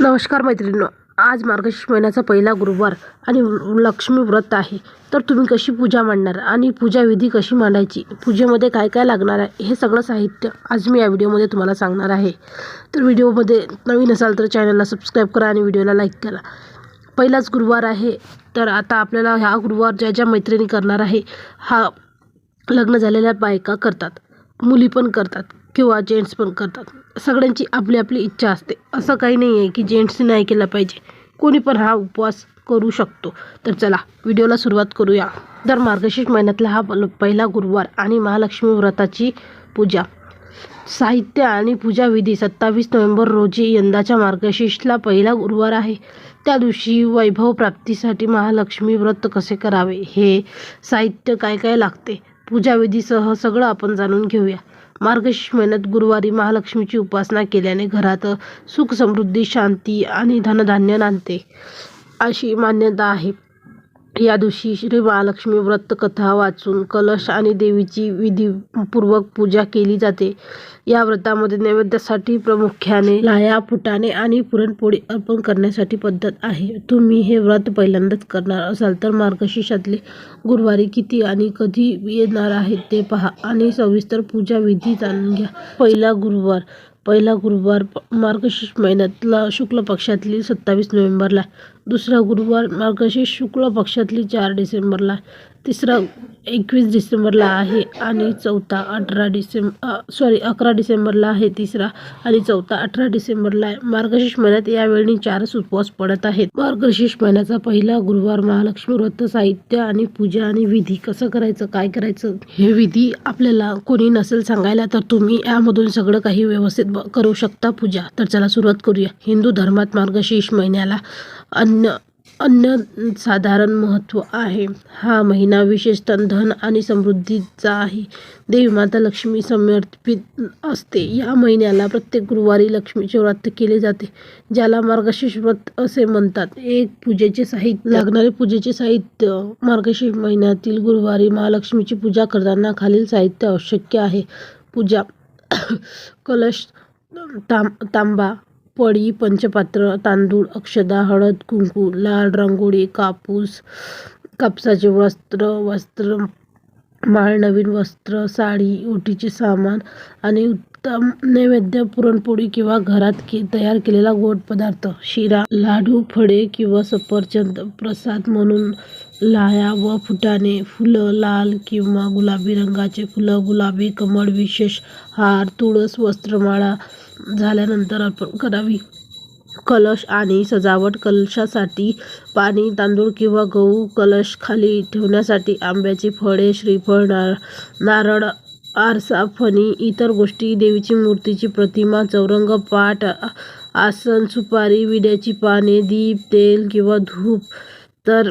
नमस्कार मैत्रिणींनो आज मार्गशीर्ष महिन्याचा पहिला गुरुवार आणि लक्ष्मी व्रत आहे. तर तुम्ही कशी पूजा मांडणार आणि पूजा विधी कशी मांडायची पूजेमध्ये काय काय लागणार आहे हे सगळं साहित्य आज मी या व्हिडिओमध्ये तुम्हाला सांगणार आहे. तर व्हिडिओमध्ये नवीन असाल तर चॅनलला सबस्क्राईब करा आणि व्हिडिओला लाईक करा. पहिलाच गुरुवार आहे तर आता आपल्याला ह्या गुरुवार ज्या ज्या मैत्रिणी करणार आहे हा लग्न झालेल्या बायका करतात मुली पण करतात. किंवा जेंट्स पण करतात. सगळ्यांची आपली आपली इच्छा असते. असं काही नाही आहे की जेंट्सने नाही केला पाहिजे. कोणी पण हा उपवास करू शकतो. तर चला व्हिडिओला सुरुवात करूया. तर मार्गशीर्ष महिन्यातला हा पल- पहिला गुरुवार आणि महालक्ष्मी व्रताची पूजा. साहित्य आणि पूजाविधी सत्तावीस नोव्हेंबर रोजी यंदाच्या मार्गशीर्षला पहिला गुरुवार आहे. त्या दिवशी वैभव प्राप्तीसाठी महालक्ष्मी व्रत कसे करावे हे साहित्य काय काय लागते? पूजाविधीसह सगळं आपण जाणून घेऊया. मार्गशीर्ष महिन्यात गुरुवारी महालक्ष्मीची उपासना केल्याने घरात सुख समृद्धी शांती आणि धनधान्य नांदते अशी मान्यता आहे. या दिवशी श्री महालक्ष्मी व्रत कथा वाचून कलश आणि देवीची विधीपूर्वक पूजा केली जाते. या व्रतामध्ये नैवेद्यासाठी प्रामुख्याने लाया फुटाणे आणि पुरणपोळी अर्पण करण्यासाठी पद्धत आहे. तुम्ही हे व्रत पहिल्यांदाच करणार असाल तर मार्गशीर्षातले गुरुवारी किती आणि कधी येणार आहेत ते पहा आणि सविस्तर पूजा विधी जाणून घ्या. पहिला गुरुवार पहिला गुरुवार मार्गशीर्ष महिन्यातला शुक्ल पक्षातली सत्तावीस नोव्हेंबरला दुसरा गुरुवार मार्गशीर्ष शुक्ल पक्षातली चार डिसेंबरला तिसरा एकवीस डिसेंबरला आहे आणि चौथा अठरा डिसेंब सॉरी अकरा डिसेंबरला आहे तिसरा आणि चौथा अठरा डिसेंबरला आहे. मार्गशीर्ष महिन्यात यावेळी चारच उपवास पडत आहेत. मार्गशीर्ष महिन्याचा पहिला गुरुवार महालक्ष्मी व्रत साहित्य आणि पूजा आणि विधी कसं करायचं काय करायचं हे विधी आपल्याला कोणी नसेल सांगायला तर तुम्ही यामधून सगळं काही व्यवस्थित ब- करू शकता पूजा. तर चला सुरुवात करूया. हिंदू धर्मात मार्गशीर्ष महिन्याला अन्न अन्न साधारण महत्त्व आहे. हा महिना विशेषतः धन आणि समृद्धीचा आहे देवी माता लक्ष्मी समर्पित असते. या महिन्याला प्रत्येक गुरुवारी लक्ष्मीचे व्रत केले जाते ज्याला मार्गशीर्ष व्रत असे म्हणतात. एक पूजेचे साहित्य लागणारे पूजेचे साहित्य. मार्गशीर्ष महिन्यातील गुरुवारी महालक्ष्मीची पूजा करताना खालील साहित्य आवश्यक आहे. पूजा कलश तांब तांबा पळी पंचपात्र तांदूळ अक्षदा हळद कुंकू लाल रांगोळी कापूस कापसाचे वस्त्र वस्त्र माळ नवीन वस्त्र साडी ओटीचे सामान आणि उत्तम नैवेद्य पुरणपोळी किंवा घरात के तयार केलेला गोड पदार्थ शिरा लाडू फळे किंवा सफरचंद प्रसाद म्हणून लाया व फुटाणे फुलं लाल किंवा गुलाबी रंगाचे फुलं गुलाबी कमळ विशेष हार तुळस वस्त्रमाळा झाल्यानंतर अर्पण करावी कलश आणि सजावट कलशासाठी पाणी तांदूळ किंवा गहू कलश खाली ठेवण्यासाठी आंब्याची फळे श्रीफळ नार नारळ आरसा फणी इतर गोष्टी देवीची मूर्तीची प्रतिमा चौरंग पाट आसन सुपारी विड्याची पाने दीप तेल किंवा धूप. तर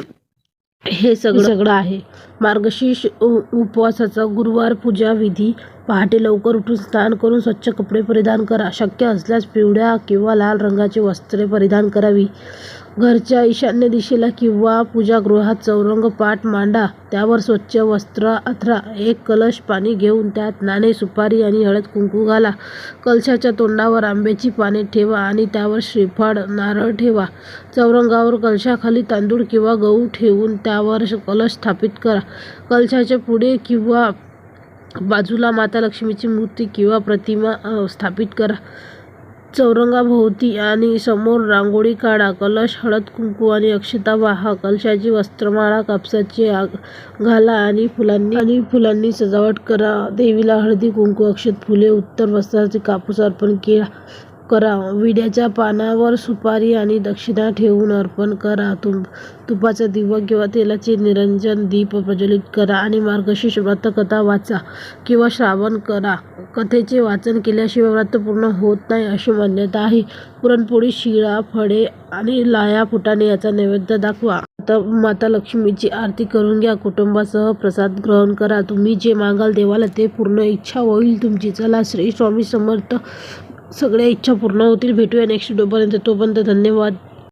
हे सगळं सगळं आहे. मार्गशीर्ष उ- उपवासाचा गुरुवार पूजा विधी. पहाटे लवकर उठून स्नान करून स्वच्छ कपडे परिधान करा. शक्य असल्यास पिवळ्या किंवा लाल रंगाची वस्त्रे परिधान करावी. घरच्या ईशान्य दिशेला किंवा पूजागृहात चौरंग पाट मांडा. त्यावर स्वच्छ वस्त्र अथरा. एक कलश पाणी घेऊन त्यात नाणे सुपारी आणि हळद कुंकू घाला. कलशाच्या तोंडावर आंब्याची पाने ठेवा आणि त्यावर श्रीफळ नारळ ठेवा. चौरंगावर कलशाखाली तांदूळ किंवा गहू ठेवून त्यावर कलश स्थापित करा. कलशाच्या पुढे किंवा बाजूला माता लक्ष्मीची मूर्ती किंवा प्रतिमा स्थापित करा. चौरंगाभोवती आणि समोर रांगोळी काढा. कलश हळद कुंकू आणि अक्षता वाहा. कलशाची वस्त्रमाळा कापसाची आग घाला आणि फुलांनी आणि फुलांनी सजावट करा. देवीला हळदी कुंकू अक्षत फुले उत्तर वस्त्राचे कापूस अर्पण केला. करा. विड्याच्या पानावर सुपारी आणि दक्षिणा ठेवून अर्पण करा. तुम तुपाचा दिवा किंवा तेलाचे निरंजन दीप प्रज्वलित करा आणि मार्गशीर्ष व्रतकथा वाचा किंवा श्रावण करा. कथेचे वाचन केल्याशिवाय व्रत पूर्ण होत नाही अशी मान्यता आहे. पुरणपोळी शिळा फळे आणि लाया फुटाणे याचा नैवेद्य दाखवा. आता माता लक्ष्मीची आरती करून घ्या. कुटुंबासह प्रसाद ग्रहण करा. तुम्ही जे मागाल देवाला ते पूर्ण इच्छा होईल तुमची. चला श्री स्वामी समर्थ. सगळ्या इच्छा पूर्ण होतील. भेटूया नेक्स्ट व्हिडिओपर्यंत तोपर्यंत धन्यवाद.